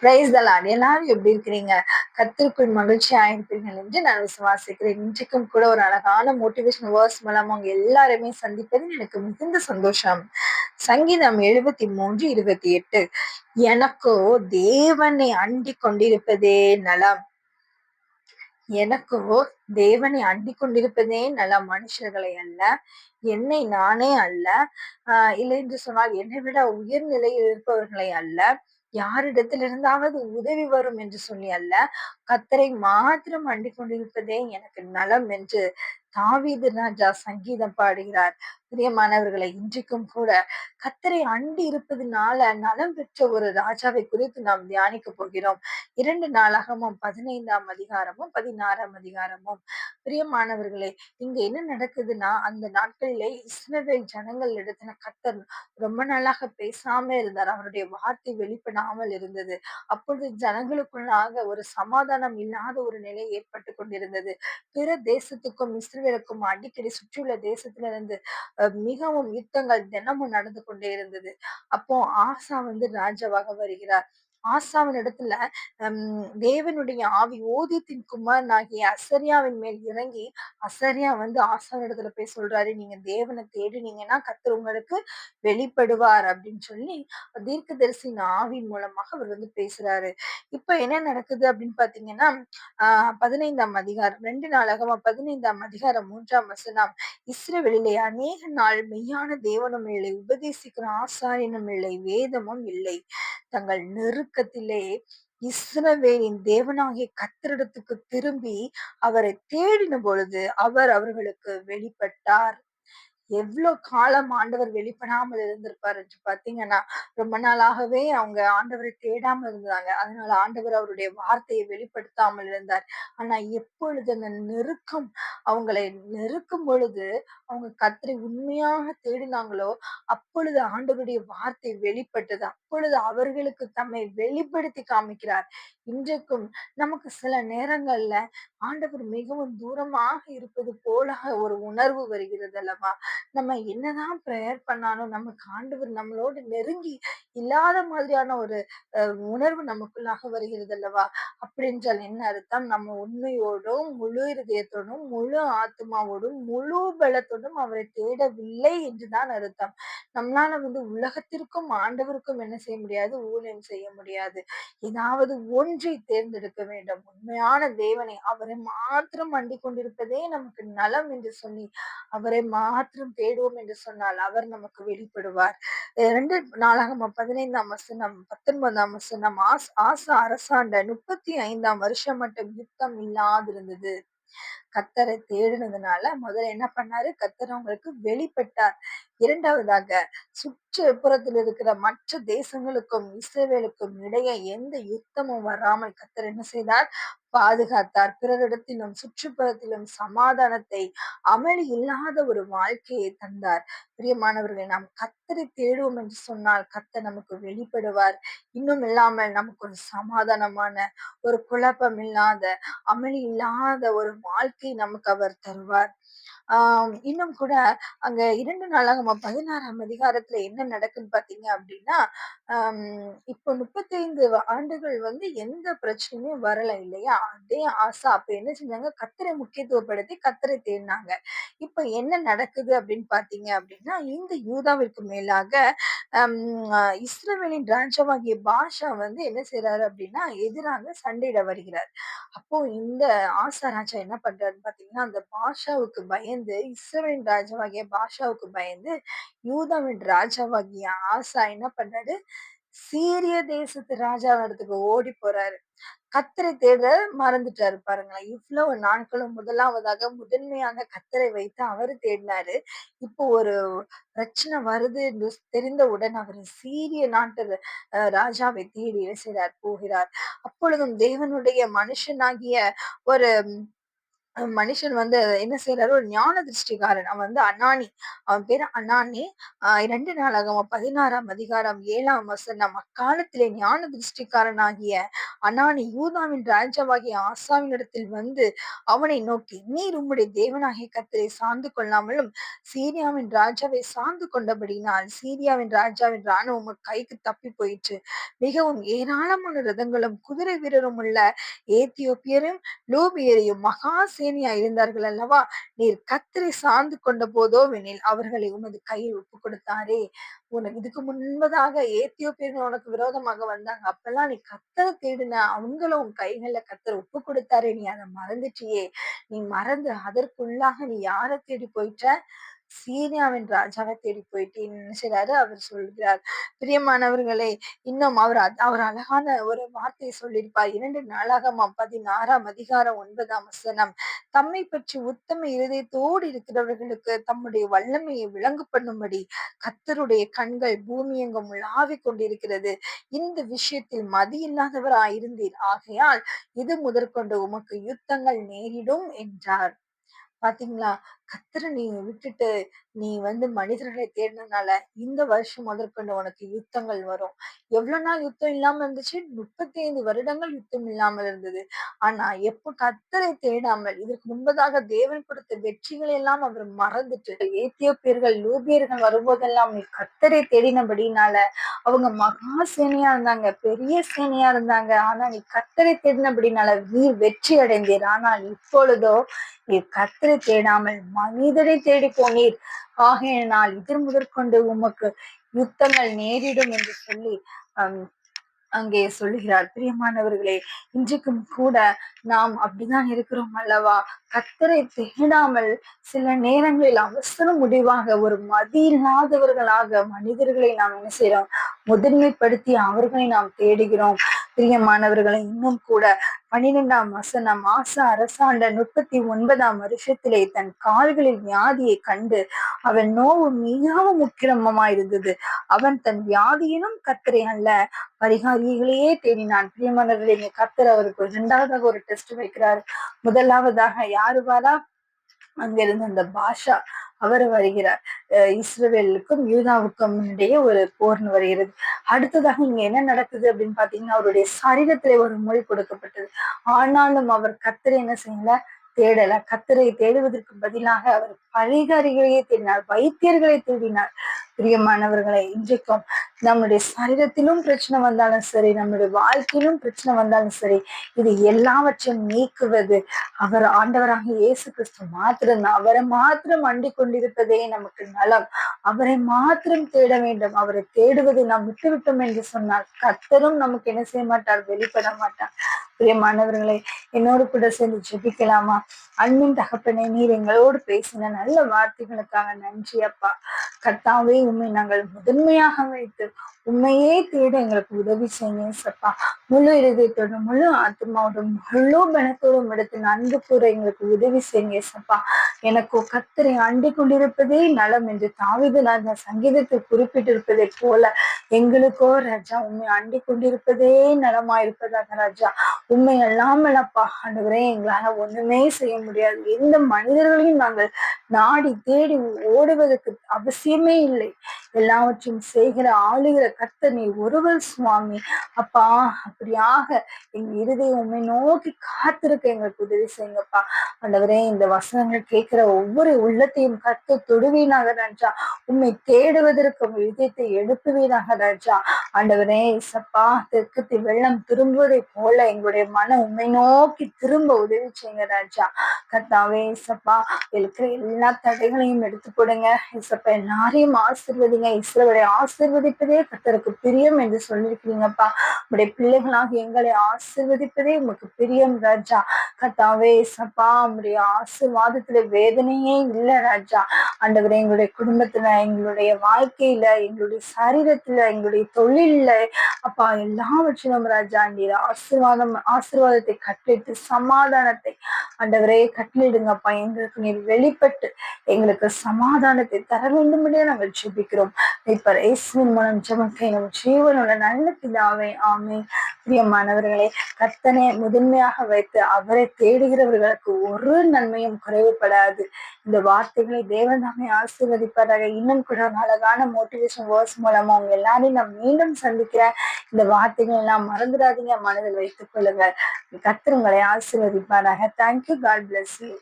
Price தலான் எல்லாரும் எப்படி இருக்கிறீங்க? கத்திற்குள் மகிழ்ச்சி ஆயிருப்பீர்கள் என்று நான் விசுவாசிக்கிறேன். இன்றைக்கும் கூட ஒரு அழகான மோட்டிவேஷன் வேர்ஸ் மூலம் அவங்க எல்லாருமே சந்திப்பதில் எனக்கு மிகுந்த சந்தோஷம். சங்கீதம் எழுபத்தி மூன்று இருபத்தி எட்டு எனக்கோ தேவனை அண்டி கொண்டிருப்பதே நலம். எனக்கோ தேவனை அண்டி கொண்டிருப்பதே நல்ல மனுஷர்களை அல்ல என்னை நானே அல்ல. ஆஹ் இல்லை என்று சொன்னால் என்னை விட உயர்நிலையில் இருப்பவர்களை அல்ல. யாரிடத்திலிருந்தாவது உதவி வரும் என்று சொல்லி அல்ல. கத்தரை மாத்திரம் அண்டிக் கொண்டிருப்பதே எனக்கு நலம் என்று தாவீது ராஜா சங்கீதம் பாடுகிறார். பிரியமானவர்களை இன்றைக்கும் கூட கத்தரை அண்டி இருப்பதனால நலம் பெற்ற ஒரு ராஜாவை குறித்து நாம் தியானிக்க போகிறோம். இரண்டு நாளாகவும் பதினைந்தாம் அதிகாரமும் பதினாறாம் அதிகாரமும். பிரியமானவர்களே இங்க என்ன நடக்குதுன்னா அந்த நாட்களிலே இஸ்ரவேல் ஜனங்கள் இடத்துல கத்தர் ரொம்ப நாளாக பேசாம இருந்தார். அவருடைய வார்த்தை வெளிப்படாமல் இருந்தது. அப்பொழுது ஜனங்களுக்குள்ளாக ஒரு சமாதானம் இல்லாத ஒரு நிலை ஏற்பட்டு கொண்டிருந்தது. பிற தேசத்துக்கும் இஸ்ரவேலுக்கும் அடிக்கடி சுற்றியுள்ள தேசத்திலிருந்து மிகவும் யுத்தங்கள் தினமும் நடந்து கொண்டே இருந்தது. அப்போ ஆசா வந்து ராஜாவாக வருகிறார். ஆசாவின் இடத்துல உம் தேவனுடைய ஆவி ஓதியத்தின் குமாரன் ஆகிய அசரியாவின் மேல் இறங்கி அசரியா வந்து ஆசாவின் இடத்துல போய் சொல்றாரு நீங்க தேவனை தேடினீங்கன்னா கத்தர் உங்களுக்கு வெளிப்படுவார் அப்படின்னு சொல்லி தீர்க்க தரிசின் ஆவின் மூலமாக அவர் வந்து பேசுறாரு. இப்ப என்ன நடக்குது அப்படின்னு பாத்தீங்கன்னா ஆஹ் பதினைந்தாம் அதிகாரம் ரெண்டு நாளாகமா பதினைந்தாம் அதிகாரம் மூன்றாம் வசனம் இஸ்ரேவெளியிலே அநேக நாள் மெய்யான தேவனும் இல்லை உபதேசிக்கிற ஆசாரியனும் இல்லை வேதமும் இல்லை தங்கள் நடுக்கத்திலே இஸ்ரவேலின் தேவனாகிய கத்திரிடத்துக்கு திரும்பி அவரை தேடின பொழுது அவர் அவர்களுக்கு வெளிப்பட்டார். எவ்வளவு காலம் ஆண்டவர் வெளிப்படாமல் இருந்திருப்பார் என்று பாத்தீங்கன்னா ரொம்ப நாளாகவே அவங்க ஆண்டவரை தேடாமல் இருந்தாங்க. அதனால ஆண்டவர் அவருடைய வார்த்தையை வெளிப்படுத்தாமல் இருந்தார். ஆனா எப்பொழுது அந்த நெருக்கம் அவங்களை நெருக்கும் பொழுது அவங்க கத்தரை உண்மையாக தேடினாங்களோ அப்பொழுது ஆண்டவருடைய வார்த்தை வெளிப்பட்டது. அப்பொழுது அவர்களுக்கு தம்மை வெளிப்படுத்தி காமிக்கிறார். இன்றைக்கும் நமக்கு சில நேரங்கள்ல ஆண்டவர் மிகவும் தூரமாக இருப்பது போல ஒரு உணர்வு வருகிறது அல்லவா? நம்ம என்னதான் ப்ரேயர் பண்ணாலும் நமக்கு ஆண்டவர் நம்மளோடு நெருங்கி இல்லாத மாதிரியான ஒரு உணர்வு நமக்குள்ளாக வருகிறது அல்லவா? அப்படின்றால் என்ன அர்த்தம்? நம்ம உண்மையோடும் முழு இருதயத்தோடும் முழு ஆத்மாவோடும் முழு பலத்தோடும் அவரை தேடவில்லை என்றுதான் அர்த்தம். நம்மளால வந்து உலகத்திற்கும் ஆண்டவருக்கும் என்ன செய்ய முடியாது? ஊழியம் செய்ய முடியாது. ஏதாவது ஒன்று தேர்ந்தெடுக்க வேண்டும். உண்மையான தேவனை அவரை மாத்திரம் அண்டிக் கொண்டிருப்பதே நமக்கு நலம் என்று சொல்லி அவரை மாத்திரம் தேடுவோம் என்று சொன்னால் அவர் நமக்கு வெளிப்படுவார். இரண்டு நாளாக பதினைந்தாம் வசனம் பத்தொன்பதாம் வசனம் ஆஸ் ஆசா அரசாண்ட முப்பத்தி ஐந்தாம் வருஷம் மட்டும் யுத்தம் இல்லாதிருந்தது. கத்தரை தேடினதுனால முதல்ல என்ன பண்ணாரு? கத்தர் அவங்களுக்கு வெளிப்பட்டார். இரண்டாவதாக சுற்றுப்புறத்தில் இருக்கிற மற்ற தேசங்களுக்கும் இஸ்ரேவேலுக்கும் இடையே எந்த யுத்தமும் வராமல் கத்தர் என்ன செய்தார்? பாதுகாத்தார். பிறரிடத்திலும் சுற்றுப்புறத்திலும் சமாதானத்தை அமளி இல்லாத ஒரு வாழ்க்கையை தந்தார். பிரியமானவர்களை நாம் கத்தரை தேடுவோம் என்று சொன்னால் கத்த நமக்கு வெளிப்படுவார். இன்னும் இல்லாமல் நமக்கு ஒரு சமாதானமான ஒரு குழப்பம் இல்லாத அமளி இல்லாத ஒரு வாழ்க்கை நமக்கு அவர் தருவார். ஆஹ் இன்னும் கூட அங்க இரண்டு நாளாக பதினாறாம் அதிகாரத்துல என்ன நடக்குன்னு பாத்தீங்க அப்படின்னா ஆஹ் இப்போ முப்பத்தைந்து ஆண்டுகள் வந்து எந்த பிரச்சனையுமே வரல இல்லையா? அதே ஆசா அப்ப என்ன செஞ்சாங்க? கத்தரை முக்கியத்துவப்படுத்தி கத்தரை தேடினாங்க. இப்ப என்ன நடக்குது அப்படின்னு பாத்தீங்க அப்படின்னா இந்த யூதாவிற்கு மேலாக இஸ்ரேலின் ராஜாவாகிய பாஷா வந்து என்ன செய்யறாரு அப்படின்னா எதிராக சண்டையிட வருகிறார். அப்போ இந்த ஆசா ராஜா என்ன பண்றாருன்னு பாத்தீங்கன்னா அந்த பாஷாவுக்கு பயந்து இஸ்ரேலின் ராஜாவாகிய பாஷாவுக்கு பயந்து யூதாவின் ராஜாவாகிய ஆசா என்ன பண்றாரு சீரிய தேசத்து ராஜாவிடத்துக்கு ஓடி போறாரு. கத்தரை தேட மறந்துட்டாரு பாருங்களேன். இவ்வளவு நாட்களும் முதலாவதாக முதன்மையாக கத்தரை வைத்து அவரு தேடினாரு. இப்போ ஒரு பிரச்சனை வருது என்று தெரிந்தவுடன் அவர் சீரிய நாட்டு ராஜாவை தேடி செய்கிறார் போகிறார். அப்பொழுதும் தேவனுடைய மனுஷனாகிய ஒரு மனுஷன் வந்து என்ன செய்யறாரு ஒரு ஞான திருஷ்டிகாரன் அவன் வந்து அண்ணானி அவன் பேர் அண்ணானி ஆஹ் இரண்டு நாளாகவும் பதினாறாம் அதிகாரம் ஏழாம் வசனம் அக்காலத்திலே ஞான திருஷ்டிக்காரன் ஆகிய அனானி யூதாவின் ராஜாவாகிய ஆசாவினிடத்தில் வந்து அவனை நோக்கி நீர் உம்முடைய தேவனாகிய கத்தரை சார்ந்து கொள்ளாமலும் சீரியாவின் ராஜாவை சார்ந்து கொண்டபடினால் சீரியாவின் ராஜாவின் ராணுவம் கைக்கு தப்பி போயிற்று. மிகவும் ஏராளமான ரதங்களும் குதிரை வீரரும் உள்ள ஏத்தியோப்பியரும் லூபியரையும் மகா சேனியா இருந்தார்கள் அல்லவா? நீர் கத்தரை சார்ந்து கொண்ட போதோ வெனில் அவர்களை உமது கையில் ஒப்பு கொடுத்தாரே. உனக்கு இதுக்கு முன்பதாக ஏத்தியோப்பியர்கள் உனக்கு விரோதமாக வந்தாங்க. அப்பெல்லாம் நீ கத்தரை தேடின அவங்களும் உன் கைகள்ல கத்தரை ஒப்பு கொடுத்தாரே. நீ அதை மறந்துட்டியே. நீ மறந்து அதற்குள்ளாக நீ யாரை தேடி போயிட்ட? சீரியாவின் ராஜாவை தேடி போயிட்டு என்ன அவர் சொல்கிறார். பிரியமானவர்களே இன்னும் அவர் அவர் அழகான ஒரு வார்த்தையை சொல்லியிருப்பார். இரண்டு நாளாகமாம் பதினாறாம் அதிகாரம் ஒன்பதாம் வசனம். தம்மை பற்றி உத்தம இருதயத்தோடு இருக்கிறவர்களுக்கு தம்முடைய வல்லமையை விளங்கு பண்ணும்படி கத்தருடைய கண்கள் பூமியெங்கும் உலாவிக் கொண்டிருக்கிறது. இந்த விஷயத்தில் மதி இல்லாதவராயிருந்தீர் ஆகையால் இது முதற்கொண்டு உமக்கு யுத்தங்கள் நேரிடும் என்றார். பாத்தீங்களா? கத்தரை நீ விட்டுட்டு நீ வந்து மனிதர்களை தேடினதுனால இந்த வருஷம் முதற்கொண்டு உனக்கு யுத்தங்கள் வரும். எவ்வளவு நாள் யுத்தம் இல்லாம இருந்துச்சு? முப்பத்தி ஐந்து வருடங்கள் யுத்தம் இல்லாமல் இருந்தது. ஆனா எப்ப கத்தரை தேடாமல் இதற்கு முன்பதாக தேவன் கொடுத்த வெற்றிகளை எல்லாம் அவர் மறந்துட்டு ஏத்தியோப்பியர்கள் லூபியர்கள் வரும்போதெல்லாம் நீ கத்தரை தேடினபடினால அவங்க மகா சேனையா இருந்தாங்க பெரிய சேனையா இருந்தாங்க. ஆனா நீ கத்தரை தேடினபடினால நீ வெற்றி அடைந்தீர். ஆனால் இப்பொழுதோ நீ கத்தரை தேடாமல் மனிதரை தேடி போனீர். ஆகையினால் இதர் முதற்கொண்டு உமக்கு யுத்தங்கள் நேரிடும் என்று சொல்லி அங்கே சொல்லுகிறார். பிரியமானவர்களே இன்றைக்கும் கூட நாம் அப்படிதான் இருக்கிறோம் அல்லவா? கத்தரை தேடாமல் சில நேரங்களில் அவசர முடிவாக ஒரு மதி இல்லாதவர்களாக மனிதர்களை நாம் என்ன செய்யறோம்? முதன்மைப்படுத்தி அவர்களை நாம் தேடுகிறோம். பிரியமானவர்களை இன்னும் கூட பன்னிரெண்டாம் வசனம் ஆச அரசாண்ட முப்பத்தி ஒன்பதாம் வருஷத்திலே தன் கால்களில் வியாதியை கண்டு அவன் நோவு மிகவும் உக்கிரமமாயிருந்தது. அவன் தன் வியாதியினும் கத்தரை அல்ல பரிகாரிகளையே தேடினான். பிரியமானவர்களே கத்தர் அவருக்கு இரண்டாவதாக ஒரு டெஸ்ட் வைக்கிறார். முதலாவதாக யாருவாரா? அங்கிருந்து அந்த பாஷா அவர் வருகிறார். இஸ்ரேலுக்கும் யூதாவுக்கும் இடையே ஒரு போர்னு வருகிறது. அடுத்ததாக இங்க என்ன நடக்குது அப்படின்னு பாத்தீங்கன்னா அவருடைய சரீரத்திலே ஒரு மொழி கொடுக்கப்பட்டது. ஆனாலும் அவர் கத்தரை என்ன செய்யல? தேடல. கத்தரை தேடுவதற்கு பதிலாக அவர் பரிகாரிகளையே தேடினார் வைத்தியர்களை தேடினார். பிரியமானவர்களை இன்றைக்கும் நம்முடைய சரீரத்திலும் பிரச்சனை வந்தாலும் சரி நம்முடைய வாழ்க்கையிலும் பிரச்சனை வந்தாலும் சரி இது எல்லாவற்றையும் நீக்குவது. அவர் ஆண்டவராக இயேசு கிறிஸ்து மாத்திரம் அவரை மாத்திரம் அண்டி கொண்டிருப்பதே நமக்கு நலம். அவரை மாத்திரம் தேட வேண்டும். அவரை தேடுவதை நாம் விட்டுவிட்டோம் என்று சொன்னால் கத்தரும் நமக்கு என்ன செய்ய மாட்டார்? வெளிப்பட மாட்டார். பிரியமானவர்களே என்னோடு கூட சேர்ந்து ஜெபிக்கலாமா? அன்பின் தகப்பனை நீர் எங்களோடு பேசின நல்ல வார்த்தைகளுக்காக நன்றி அப்பா. கர்த்தாவே உண்மை நாங்கள் முதன்மையாக வைத்து உண்மையே தேட எங்களுக்கு உதவி செய்யுங்க சப்பா முழு இருதயத்தோடும் முழு ஆத்மாவோடும் முழு பணத்தோடும் எடுத்து நன்கு கூற எங்களுக்கு உதவி செய்யுங்க சப்பா எனக்கோ கத்தரை அண்டி கொண்டிருப்பதே நலம் என்று தாவிது அந்த சங்கீதத்தை குறிப்பிட்டிருப்பதை போல எங்களுக்கோ ராஜா உண்மை அண்டி கொண்டிருப்பதே நலமாயிருப்பதாக ராஜா. உண்மை அல்லாமல் அப்பா ஆண்டவரே எங்களால ஒண்ணுமே செய்ய முடியாது. எந்த மனிதர்களையும் நாங்கள் நாடி தேடி ஓடுவதற்கு அவசியமே இல்லை. எல்லாவற்றையும் செய்கிற ஆளுகிற கர்த்தர் நீ ஒருவர் சுவாமி. அப்பா அப்படியாக எங்க இருதயம் உண்மை நோக்கி காத்திருக்க எங்களுக்கு உதவி செய்யுங்கப்பா. ஆண்டவரே இந்த வசனங்கள் கேட்கிற ஒவ்வொரு உள்ளத்தையும் கத்து தொடுவீனாக ராஜா. உண்மை தேடுவதற்கு உங்க இதயத்தை எழுப்புவீனாக ராஜா. ஆண்டவரே சப்பா தெற்கத்தை வெள்ளம் திரும்புவதை போல எங்களுடைய மன உண்மை நோக்கி திரும்ப உதவி செய்யுங்க ராஜா. கர்த்தாவே இசப்பா இருக்கிற எல்லா தடைகளையும் எடுத்து போடுங்க இசப்பா எல்லாரையும் ஆசிர்வதிங்க. இஸ்ரவரை ஆசிர்வதிப்பதே கர்த்தருக்கு பிரியம் என்று சொல்லியிருக்கிறீங்கப்பா. உடைய பிள்ளைகளாக எங்களை ஆசிர்வதிப்பதே உமக்கு பிரியம் ராஜா. கர்த்தாவே இசப்பா உடைய ஆசிர்வாதத்துல வேதனையே இல்லை ராஜா. அண்டவர் எங்களுடைய குடும்பத்துல எங்களுடைய வாழ்க்கையில எங்களுடைய சரீரத்துல எங்களுடைய தொழில்ல அப்பா எல்லாவற்றிலும் ராஜா நீர் ஆசீர்வாதம் ஆசீர்வாதத்தை கட்டளிட்டு சமாதானத்தை ஆண்டவரே கட்டளிடுங்கப்பா எங்களுக்கு நீர் வெளிப்பட்டு எங்களுக்கு சமாதானத்தை தர வேண்டும்படியே நாங்கள் ஜெபிக்கிறோம். இப்ப இயேசுவின் மூலம் ஜெபத்தை நம் ஜீவனுள்ள நல்ல பிதாவே ஆமே பிரியமானவர்களே கத்தனை முதன்மையாக வைத்து அவரை தேடுகிறவர்களுக்கு ஒரு நன்மையும் குறைவுபடாது. இந்த வார்த்தைகளை தேவன் நம்மை ஆசீர்வதிப்பதாக இன்னும் கூட அழகான மோட்டிவேஷன் வேர்ஸ் மூலமா அவங்க எல்லாரையும் நான் மீண்டும் சந்திக்கிறேன். இந்த வார்த்தைகள் எல்லாம் மறந்துடாதீங்க. மனதில் வைத்துக் கொள்ளுங்க கர்த்தர் உங்களை ஆசீர்வதிப்பாராக தேங்க்யூ காட் பிளஸ் யூ